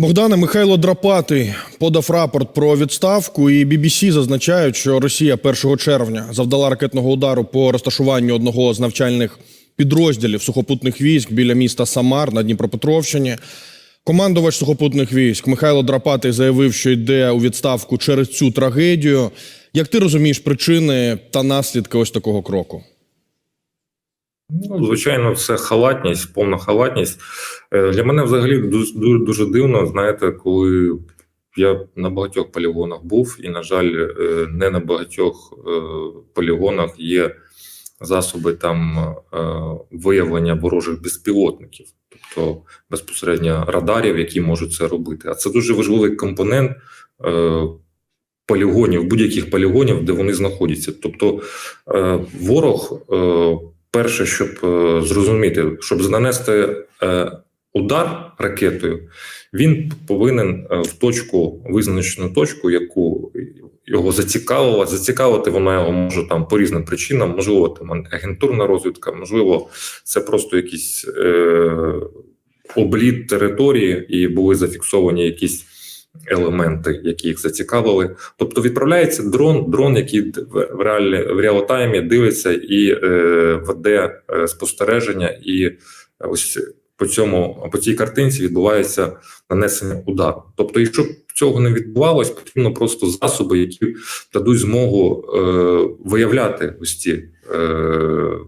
Богдане Михайло Драпатий подав рапорт про відставку, і BBC зазначають, що Росія 1 червня завдала ракетного удару по розташуванню одного з навчальних підрозділів сухопутних військ біля міста Самар на Дніпропетровщині. Командувач сухопутних військ Михайло Драпатий заявив, що йде у відставку через цю трагедію. Як ти розумієш причини та наслідки ось такого кроку? Ну, звичайно, це халатність, повна халатність. Е, Для мене взагалі дуже, дуже дивно, знаєте, коли я на багатьох полігонах був, і, на жаль, е, не на багатьох е, полігонах є засоби там виявлення ворожих безпілотників, тобто безпосередньо радарів, які можуть це робити. А це дуже важливий компонент. Полігонів, будь-яких полігонів, де вони знаходяться. Тобто ворог перше, щоб е, зрозуміти, щоб нанести е, удар ракетою, він повинен е, в точку, визначену точку, яку його зацікавила. Зацікавити вона його може там по різним причинам, можливо, там агентурна розвідка, можливо, це просто якийсь е, обліт території, і були зафіксовані якісь. Елементи, які їх зацікавили, тобто відправляється дрон, дрон, який в реалі в реалтаймі дивиться і е, веде е, спостереження, і ось по цьому по цій картинці відбувається нанесення удару. Тобто, якщо цього не відбувалось, потрібно просто засоби, які дадуть змогу е, виявляти ось ці е,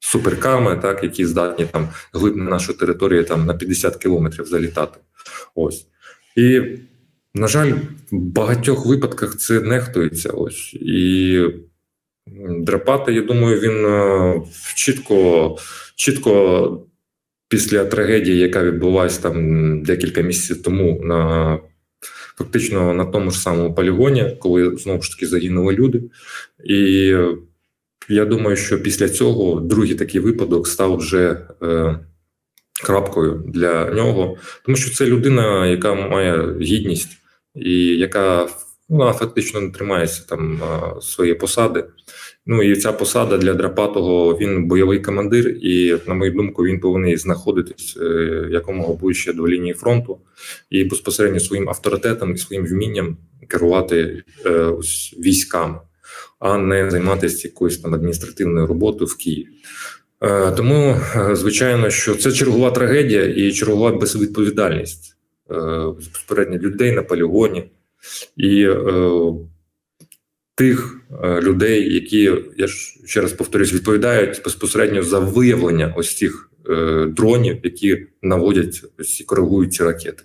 суперками, так які здатні там глиб на нашу територію там на 50 кілометрів залітати. Ось і на жаль, в багатьох випадках це нехтується. Ось і Драпати, я думаю, він е, чітко, чітко після трагедії, яка відбулася там декілька місяців тому, на фактично на тому ж самому полігоні, коли знову ж таки загинули люди. І я думаю, що після цього другий такий випадок став вже. Е, Крапкою для нього, тому що це людина, яка має гідність, і яка вона фактично не тримається там своєї посади. Ну і ця посада для Драпатого він бойовий командир, і на мою думку, він повинен знаходитись е, якомога ближче до лінії фронту і безпосередньо своїм авторитетом і своїм вмінням керувати е, військами, а не займатися якоюсь там адміністративною роботою в Києві. Е, Тому, звичайно, що це чергова трагедія і чергова безвідповідальність безпосередньо людей на полігоні і е, тих е, людей, які я ж ще раз повторюсь, відповідають безпосередньо за виявлення ось цих е, дронів, які наводять ось ці коригують ці ракети.